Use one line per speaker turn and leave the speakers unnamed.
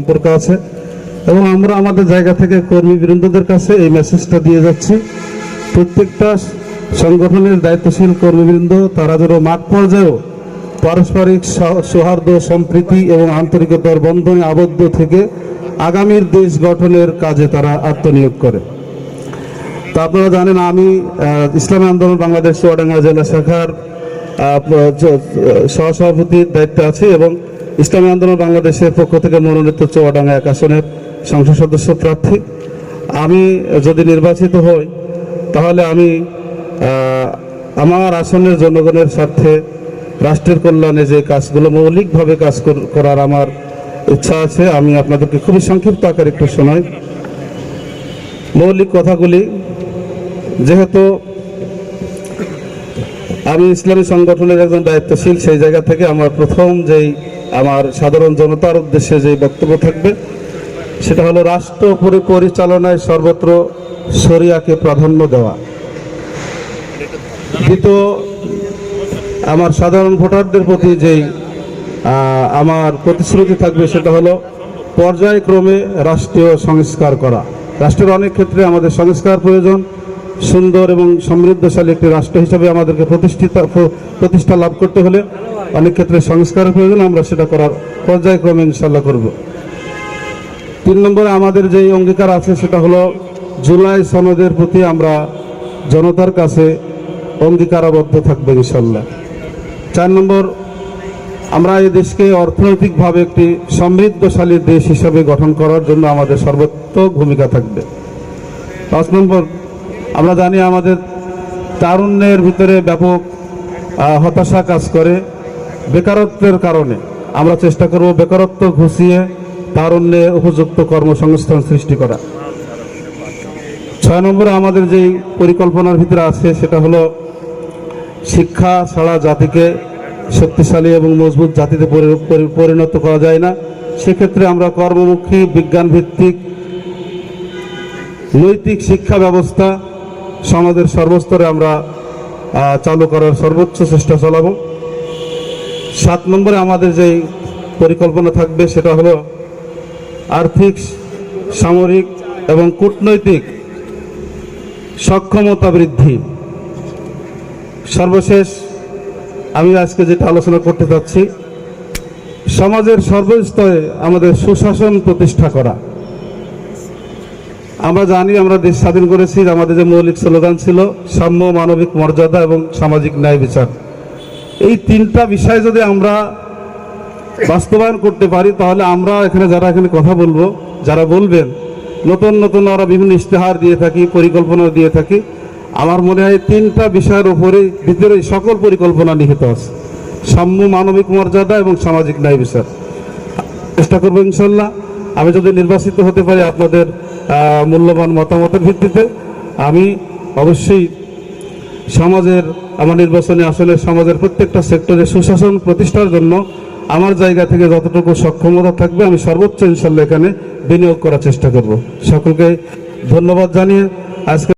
সম্পর্ক আছে এবং আমরা আমাদের জায়গা থেকে কর্মীবৃন্দদের কাছে এই মেসেজটা দিয়ে যাচ্ছি। প্রত্যেকটা সংগঠনের দায়িত্বশীল কর্মীবৃন্দ তারা যেন মাঠ পর্যায়েও পারস্পরিক সৌহার্দ্য, সম্প্রীতি এবং আন্তরিকতার বন্ধনে আবদ্ধ থেকে আগামীর দেশ গঠনের কাজে তারা আত্মনিয়োগ করে। তা আপনারা জানেন, আমি ইসলামী আন্দোলন বাংলাদেশ চুয়াডাঙ্গা জেলা শাখার সহসভাপতির দায়িত্বে আছি এবং ইসলামী আন্দোলন বাংলাদেশের পক্ষ থেকে মনোনীত চুয়াডাঙ্গা এক আসনের সংসদ সদস্য প্রার্থী। আমি যদি নির্বাচিত হই, তাহলে আমি আমার আসনের জনগণের স্বার্থে রাষ্ট্রের কল্যাণে যে কাজগুলো মৌলিকভাবে কাজ করার আমার ইচ্ছা আছে, আমি আপনাদেরকে খুবই সংক্ষিপ্ত আকারে একটু শোনাই। মৌলিক কথাগুলি, যেহেতু আমি ইসলামী সংগঠনের একজন দায়িত্বশীল, সেই জায়গা থেকে আমার প্রথম যেই আমার সাধারণ জনতার উদ্দেশ্যে যে বক্তব্য থাকবে, সেটা হলো রাষ্ট্র পরি- পরিচালনায় সর্বত্র শরিয়াকে প্রাধান্য দেওয়া। দ্বিতীয় আমার সাধারণ ভোটারদের প্রতি যেই আমার প্রতিশ্রুতি থাকবে, সেটা হলো পর্যায়ক্রমে রাষ্ট্রীয় সংস্কার করা। রাষ্ট্রের অনেক ক্ষেত্রে আমাদের সংস্কার প্রয়োজন সুন্দর এবং সমৃদ্ধশালী একটি রাষ্ট্র হিসাবে আমাদেরকে প্রতিষ্ঠিত প্রতিষ্ঠা লাভ করতে হলে অনেক ক্ষেত্রে সংস্কারের প্রয়োজন, আমরা সেটা করার পর্যায়ক্রমে ইনশাল্লাহ করব। তিন নম্বরে আমাদের যে অঙ্গীকার আছে, সেটা হলো জুলাই সনদের প্রতি আমরা জনতার কাছে অঙ্গীকারাবদ্ধ থাকবে ইনশাল্লাহ চার নম্বর, আমরা এই দেশকে অর্থনৈতিকভাবে একটি সমৃদ্ধশালী দেশ হিসাবে গঠন করার জন্য আমাদের সর্বোত্তক ভূমিকা থাকবে। পাঁচ নম্বর আমরা জানি আমাদের তারুণ্যের ভিতরে ব্যাপক হতাশা কাজ করে বেকারত্বের কারণে। আমরা চেষ্টা করব বেকারত্ব ঘুষিয়ে তারুণ্যে উপযুক্ত কর্মসংস্থান সৃষ্টি করা। ছয় নম্বরে আমাদের যেই পরিকল্পনার ভিতরে আছে, সেটা হলো শিক্ষা ছাড়া জাতিকে শক্তিশালী এবং মজবুত জাতিতে পরি- পরি- পরিণত করা যায় না। সেক্ষেত্রে আমরা কর্মমুখী বিজ্ঞান ভিত্তিক নৈতিক শিক্ষা ব্যবস্থা সমাজের সর্বস্তরে আমরা চালু করার সর্বোচ্চ চেষ্টা চালাবো। সাত নম্বরে আমাদের যেই পরিকল্পনা থাকবে সেটা হলো আর্থিক, সামরিক এবং কূটনৈতিক সক্ষমতা বৃদ্ধি। সর্বশেষ আমি আজকে যেটা আলোচনা করতে চাচ্ছি, সমাজের সর্বস্তরে আমাদের সুশাসন প্রতিষ্ঠা করা। আমরা জানি, আমরা দেশ স্বাধীন করেছি, আমাদের যে মৌলিক স্লোগান ছিল, সাম্য, মানবিক মর্যাদা এবং সামাজিক ন্যায় বিচার। এই তিনটা বিষয় যদি আমরা বাস্তবায়ন করতে পারি, তাহলে আমরা এখানে যারা এখানে কথা বলব, যারা বলবেন, নতুন নতুন আমরা বিভিন্ন ইশতেহার দিয়ে থাকি, পরিকল্পনা দিয়ে থাকি, আমার মনে হয় তিনটা বিষয়ের উপরে ভিতরে সকল পরিকল্পনা নিহিত আছে। সাম্য, মানবিক মর্যাদা এবং সামাজিক ন্যায় বিচার। চেষ্টা করব ইনশাল্লাহ। আমি যদি নির্বাচিত হতে পারি আপনাদের মূল্যবান মতামতের ভিত্তিতে আমি অবশ্যই সমাজের, আমার নির্বাচনী আসলে সমাজের প্রত্যেকটা সেক্টরে সুশাসন প্রতিষ্ঠার জন্য আমার জায়গা থেকে যতটুকু সক্ষমতা থাকবে, আমি সর্বোচ্চ ইনশাল্লাহ এখানে বিনিয়োগ করার চেষ্টা করব। সকলকে ধন্যবাদ জানিয়ে আজকে